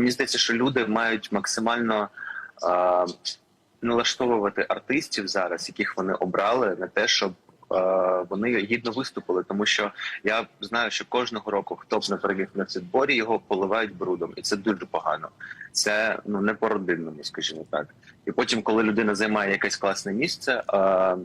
мені здається, що люди мають максимально е, налаштовувати артистів зараз, яких вони обрали, на те, щоб вони гідно виступили. Тому що я знаю, що кожного року, хто б не переміг на цитборі, його поливають брудом, і це дуже погано. Це ну не по родинному, скажімо так. І потім, коли людина займає якесь класне місце, е,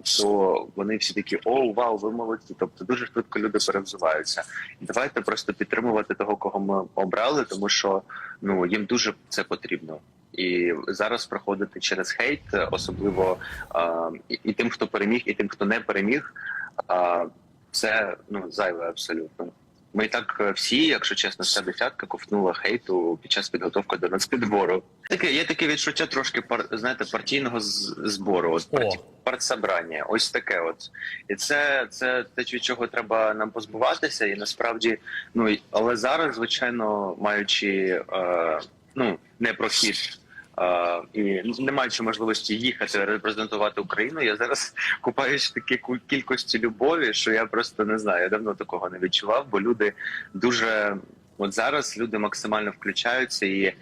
то вони всі такі о, вау, ви молодці. Тобто дуже швидко люди перевзуваються. Давайте просто підтримувати того, кого ми обрали, тому що ну їм дуже це потрібно. І зараз проходити через хейт, особливо і, і тим, хто переміг, і тим, хто не переміг, це ну зайве абсолютно. Ми і так е, всі, якщо чесно, вся десятка ковтнула хейту під час підготовки до нацпідбору. Таке є таке відчуття трошки пар, знаєте, партійного збору, от парті, партсобрання, ось таке. От і це, це те, від чого треба нам позбуватися, і насправді, ну але зараз, звичайно, маючи е, ну не прохід. е, і не маючи можливості їхати репрезентувати Україну, я зараз купаюсь в такій ку- кількості любові, що я просто не знаю. Я давно такого не відчував, бо люди дуже от зараз люди максимально включаються і.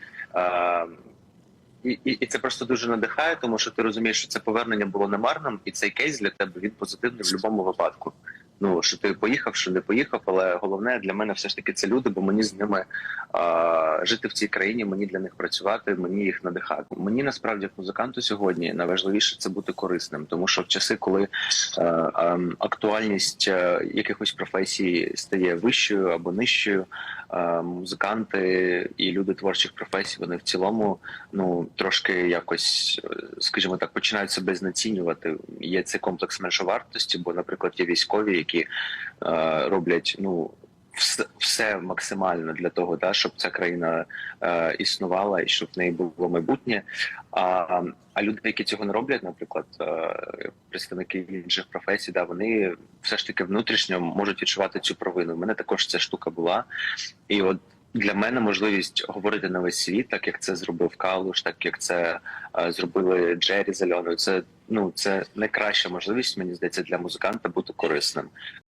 І, і, і це просто дуже надихає, тому що ти розумієш, що це повернення було немарним, і цей кейс для тебе він позитивний в будь-якому випадку. Ну що ти поїхав, що не поїхав, але головне для мене все ж таки це люди, бо мені з ними а, жити в цій країні, мені для них працювати, мені їх надихати. Мені насправді як музиканту сьогодні найважливіше це бути корисним, тому що в часи, коли е, е, актуальність е, якихось професій стає вищою або нижчою, е, музиканти і люди творчих професій вони в цілому ну трошки якось, скажімо так, починають себе знецінювати. Є цей комплекс меншовартості, бо, наприклад, є військові, які е, роблять ну. Все, все максимально для того, да, щоб ця країна е, існувала і щоб в неї було майбутнє. А, а люди, які цього не роблять, наприклад, е, представники інших професій, да, вони все ж таки внутрішньо можуть відчувати цю провину. У мене також ця штука була. І от для мене можливість говорити на весь світ, так як це зробив Калуш, так як це е, зробили Джері з. Це ну це найкраща можливість, мені здається, для музиканта бути корисним.